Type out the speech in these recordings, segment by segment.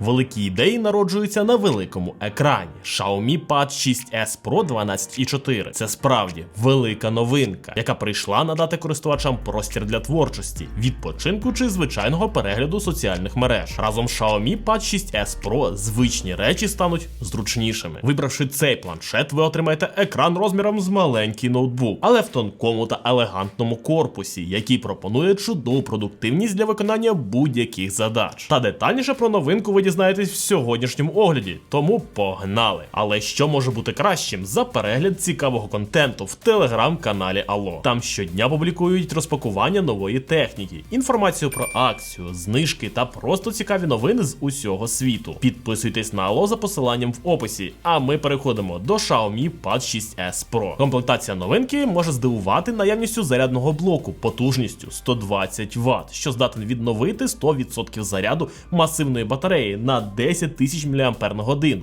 Великі ідеї народжуються на великому екрані. Xiaomi Pad 6s Pro 12.4 – це справді велика новинка, яка прийшла надати користувачам простір для творчості, відпочинку чи звичайного перегляду соціальних мереж. Разом Xiaomi Pad 6s Pro звичні речі стануть зручнішими. Вибравши цей планшет, ви отримаєте екран розміром з маленький ноутбук, але в тонкому та елегантному корпусі, який пропонує чудову продуктивність для виконання будь-яких задач. Та детальніше про новинку ви дізнаєтесь в сьогоднішньому огляді, тому погнали. Але що може бути кращим за перегляд цікавого контенту в телеграм-каналі Алло? Там щодня публікують розпакування нової техніки, інформацію про акцію, знижки та просто цікаві новини з усього світу. Підписуйтесь на Алло за посиланням в описі. А ми переходимо до Xiaomi Pad 6s Pro. Комплектація новинки може здивувати наявністю зарядного блоку потужністю 120 Вт, що здатен відновити 100% заряду масивної батареї на 10 тисяч мАч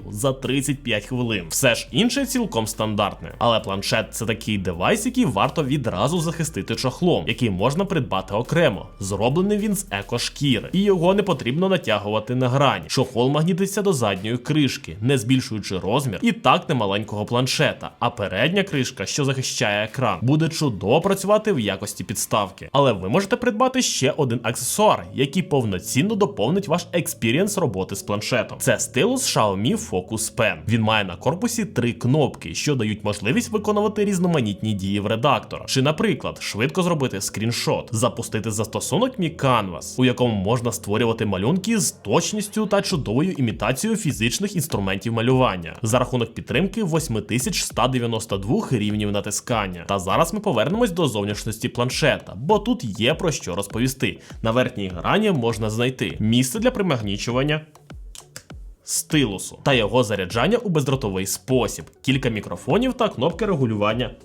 за 35 хвилин. Все ж інше цілком стандартне. Але планшет це такий девайс, який варто відразу захистити чохлом, який можна придбати окремо. Зроблений він з екошкіри, і його не потрібно натягувати на грані. Чохол магнітиться до задньої кришки, не збільшуючи розмір і так немаленького планшета. А передня кришка, що захищає екран, буде чудово працювати в якості підставки. Але ви можете придбати ще один аксесуар, який повноцінно доповнить ваш експірієнс роботи з планшетом. Це стилус Xiaomi Focus Pen. Він має на корпусі три кнопки, що дають можливість виконувати різноманітні дії в редактора. Чи, наприклад, швидко зробити скріншот, запустити застосунок Mi Canvas, у якому можна створювати малюнки з точністю та чудовою імітацією фізичних інструментів малювання за рахунок підтримки 8192 рівнів натискання. Та зараз ми повернемось до зовнішності планшета, бо тут є про що розповісти. На верхній грані можна знайти місце для примагнічування. Стилусу та його заряджання у бездротовий спосіб, кілька мікрофонів та кнопки регулювання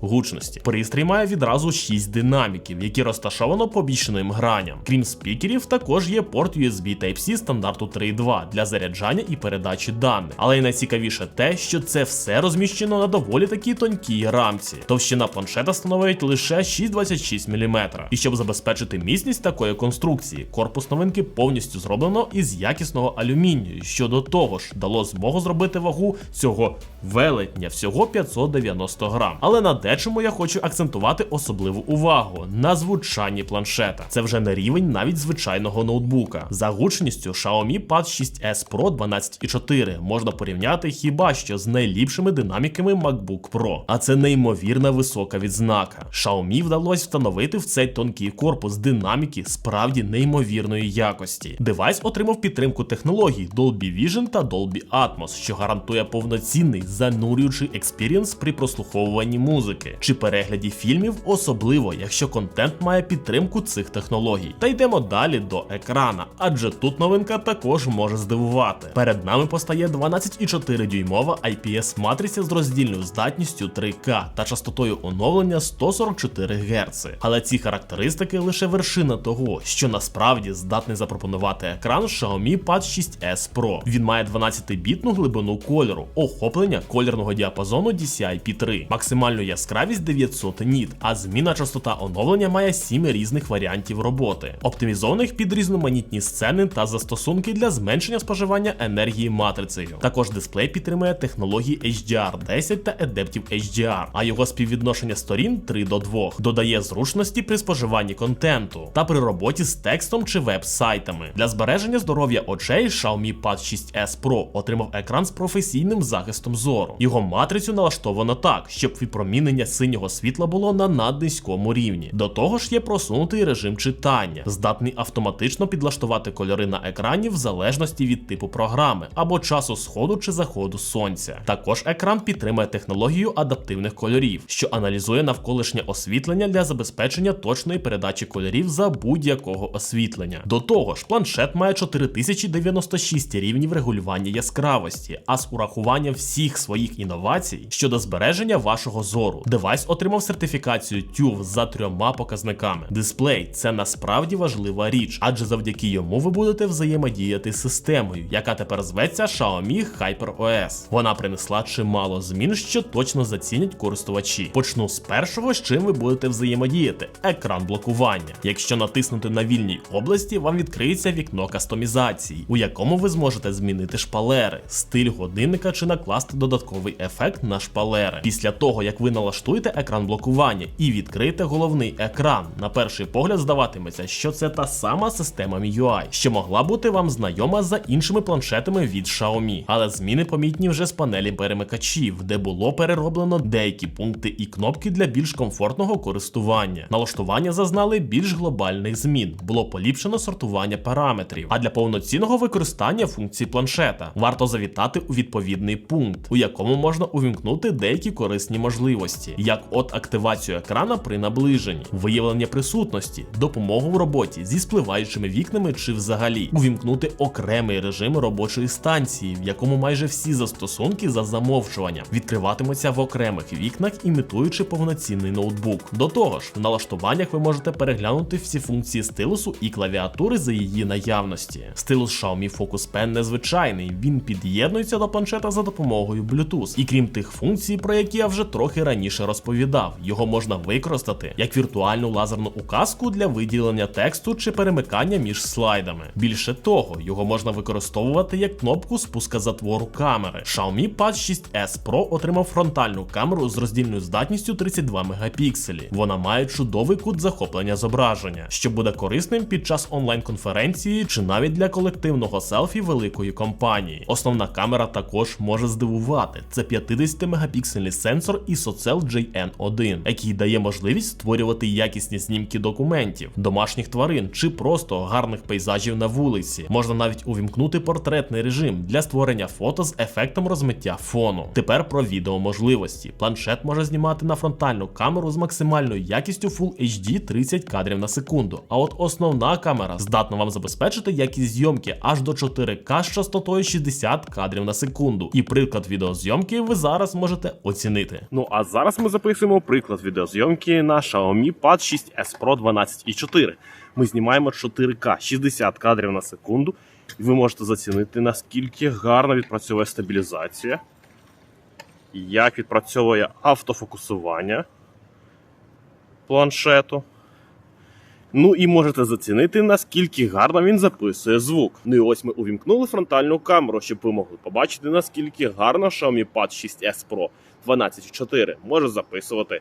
гучності. Пристрій має відразу 6 динаміків, які розташовано по бічним граням. Крім спікерів, також є порт USB Type-C стандарту 3.2 для заряджання і передачі даних. Але й найцікавіше те, що це все розміщено на доволі такій тонкій рамці. Товщина планшета становить лише 6,26 мм. І щоб забезпечити міцність такої конструкції, корпус новинки повністю зроблено із якісного алюмінію, що до того ж дало змогу зробити вагу цього велетня всього 590 грам. Але на дечому я хочу акцентувати особливу увагу на звучанні планшета. Це вже не рівень навіть звичайного ноутбука. За гучністю Xiaomi Pad 6s Pro 12.4 можна порівняти хіба що з найліпшими динаміками MacBook Pro. А це неймовірна висока відзнака. Xiaomi вдалося встановити в цей тонкий корпус динаміки справді неймовірної якості. Девайс отримав підтримку технологій Dolby Vision та Dolby Atmos, що гарантує повноцінний занурюючий експірієнс при прослуховуванні музики чи перегляді фільмів, особливо якщо контент має підтримку цих технологій. Та йдемо далі до екрана, адже тут новинка також може здивувати. Перед нами постає 12,4 дюймова IPS матриця з роздільною здатністю 3К та частотою оновлення 144 Гц. Але ці характеристики лише вершина того, що насправді здатний запропонувати екран Xiaomi Pad 6s Pro. Він має 12-бітну глибину кольору, охоплення кольорного діапазону DCI-P3, максимальну яскравість 900 ніт, а зміна частота оновлення має 7 різних варіантів роботи, оптимізованих під різноманітні сцени та застосунки для зменшення споживання енергії матрицею. Також дисплей підтримує технології HDR10 та Adaptive HDR, а його співвідношення сторін 3 до 2 додає зручності при споживанні контенту та при роботі з текстом чи веб-сайтами. Для збереження здоров'я очей Xiaomi Pad 6s Pro отримав екран з професійним захистом зору. Його матрицю налаштовано так, щоб випромінення синього світла було на наднизькому рівні. До того ж є просунутий режим читання, здатний автоматично підлаштувати кольори на екрані в залежності від типу програми або часу сходу чи заходу сонця. Також екран підтримує технологію адаптивних кольорів, що аналізує навколишнє освітлення для забезпечення точної передачі кольорів за будь-якого освітлення. До того ж, планшет має 4096 рівнів регулювання яскравості, а з урахуванням всіх своїх інновацій щодо збереження вашого зору Девайс отримав сертифікацію TÜV за трьома показниками. Дисплей це насправді важлива річ, адже завдяки йому ви будете взаємодіяти з системою, яка тепер зветься Xiaomi HyperOS. Вона принесла чимало змін, що точно зацінять користувачі. Почну з першого, з чим ви будете взаємодіяти: екран блокування. Якщо натиснути на вільній області, вам відкриється вікно кастомізації, у якому ви зможете змінити шпалери, стиль годинника чи накласти додатковий ефект на шпалери. Після того, як ви налаштуєте екран блокування і відкриєте головний екран, на перший погляд здаватиметься, що це та сама система MIUI, що могла бути вам знайома за іншими планшетами від Xiaomi. Але зміни помітні вже з панелі перемикачів, де було перероблено деякі пункти і кнопки для більш комфортного користування. Налаштування зазнали більш глобальних змін. Було поліпшено сортування параметрів. А для повноцінного використання функцій планшета варто завітати у відповідний пункт, у якому можна увімкнути деякі корисні можливості, як от активацію екрана при наближенні, виявлення присутності, допомогу в роботі зі спливаючими вікнами чи взагалі увімкнути окремий режим робочої станції, в якому майже всі застосунки за замовчуванням відкриватимуться в окремих вікнах, імітуючи повноцінний ноутбук. До того ж, в налаштуваннях ви можете переглянути всі функції стилусу і клавіатури за її наявності. Стилус Xiaomi Focus Pen незвичайний, він під'єднується до планшета за допомогою Bluetooth. І крім тих функцій, про які я вже трохи раніше розповідав, його можна використати як віртуальну лазерну указку для виділення тексту чи перемикання між слайдами. Більше того, його можна використовувати як кнопку спуска затвору камери. Xiaomi Pad 6s Pro отримав фронтальну камеру з роздільною здатністю 32 мегапікселі. Вона має чудовий кут захоплення зображення, що буде корисним під час онлайн-конференції чи навіть для колективного селфі великої компанії. Основна камера також може здивувати. Це 50-мегапіксельний сенсор ISOCELL JN1, який дає можливість створювати якісні знімки документів, домашніх тварин чи просто гарних пейзажів на вулиці. Можна навіть увімкнути портретний режим для створення фото з ефектом розмиття фону. Тепер про відеоможливості. Планшет може знімати на фронтальну камеру з максимальною якістю Full HD 30 кадрів на секунду. А от основна камера здатна вам забезпечити якість зйомки аж до 4К з частотою 60 кадрів на секунду. І приклад відеозйомки ви зараз можете оцінити. Ну а зараз ми записуємо приклад відеозйомки на Xiaomi Pad 6s Pro 12.4. Ми знімаємо 4К 60 кадрів на секунду, і ви можете зацінити, наскільки гарно відпрацьовує стабілізація, як відпрацьовує автофокусування планшету. Ну і можете зацінити, наскільки гарно він записує звук. Ну і ось ми увімкнули фронтальну камеру, щоб ви могли побачити, наскільки гарно Xiaomi Pad 6s Pro 12.4 може записувати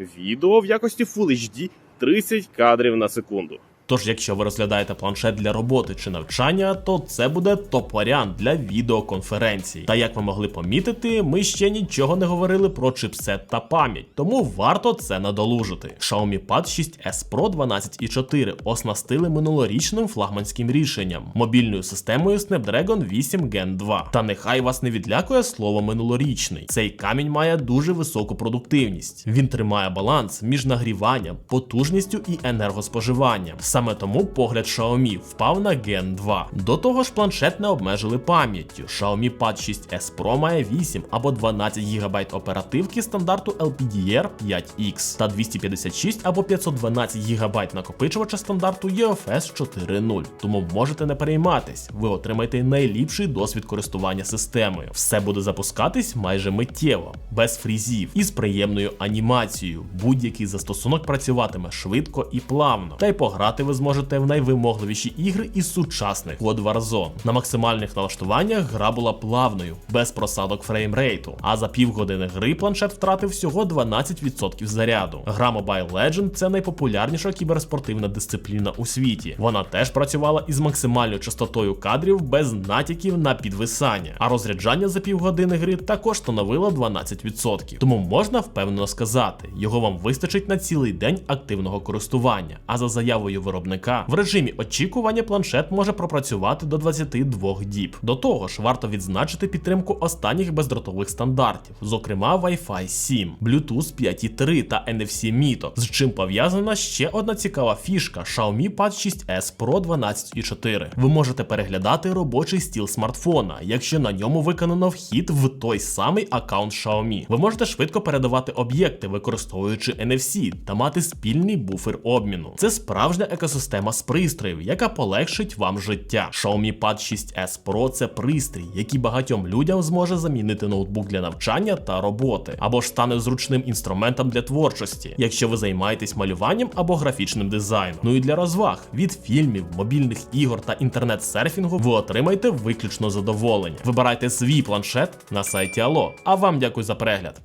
відео в якості Full HD 30 кадрів на секунду. Тож, якщо ви розглядаєте планшет для роботи чи навчання, то це буде топ-варіант для відеоконференцій. Та як ви могли помітити, ми ще нічого не говорили про чипсет та пам'ять, тому варто це надолужити. Xiaomi Pad 6s Pro 12.4 оснастили минулорічним флагманським рішенням, мобільною системою Snapdragon 8 Gen 2. Та нехай вас не відлякує слово минулорічний. Цей камінь має дуже високу продуктивність. Він тримає баланс між нагріванням, потужністю і енергоспоживанням. Саме тому погляд Xiaomi впав на Gen 2. До того ж, планшет не обмежили пам'яттю. Xiaomi Pad 6s Pro має 8 або 12 ГБ оперативки стандарту LPDR 5X та 256 або 512 ГБ накопичувача стандарту UFS 4.0. Тому можете не перейматись, ви отримаєте найліпший досвід користування системою. Все буде запускатись майже миттєво, без фрізів і з приємною анімацією. Будь-який застосунок працюватиме швидко і плавно. Та й пограти ви зможете в найвимогливіші ігри із сучасних Code Warzone. На максимальних налаштуваннях гра була плавною, без просадок фреймрейту. А за півгодини гри планшет втратив всього 12% заряду. Гра Mobile Legend це найпопулярніша кіберспортивна дисципліна у світі. Вона теж працювала із максимальною частотою кадрів без натяків на підвисання. А розряджання за півгодини гри також становило 12%. Тому можна впевнено сказати, його вам вистачить на цілий день активного користування. А за заявою виробника виробника. В режимі очікування планшет може пропрацювати до 22 діб. До того ж, варто відзначити підтримку останніх бездротових стандартів, зокрема Wi-Fi 7, Bluetooth 5.3 та NFC MITO, з чим пов'язана ще одна цікава фішка Xiaomi Pad 6s Pro 12.4. Ви можете переглядати робочий стіл смартфона, якщо на ньому виконано вхід в той самий аккаунт Xiaomi. Ви можете швидко передавати об'єкти, використовуючи NFC та мати спільний буфер обміну. Це справжня екосистема з пристроїв, яка полегшить вам життя. Xiaomi Pad 6s Pro це пристрій, який багатьом людям зможе замінити ноутбук для навчання та роботи, або ж стане зручним інструментом для творчості, якщо ви займаєтесь малюванням або графічним дизайном. Ну і для розваг від фільмів, мобільних ігор та інтернет-серфінгу ви отримаєте виключно задоволення. Вибирайте свій планшет на сайті Allo. А вам дякую за перегляд.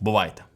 Бувайте!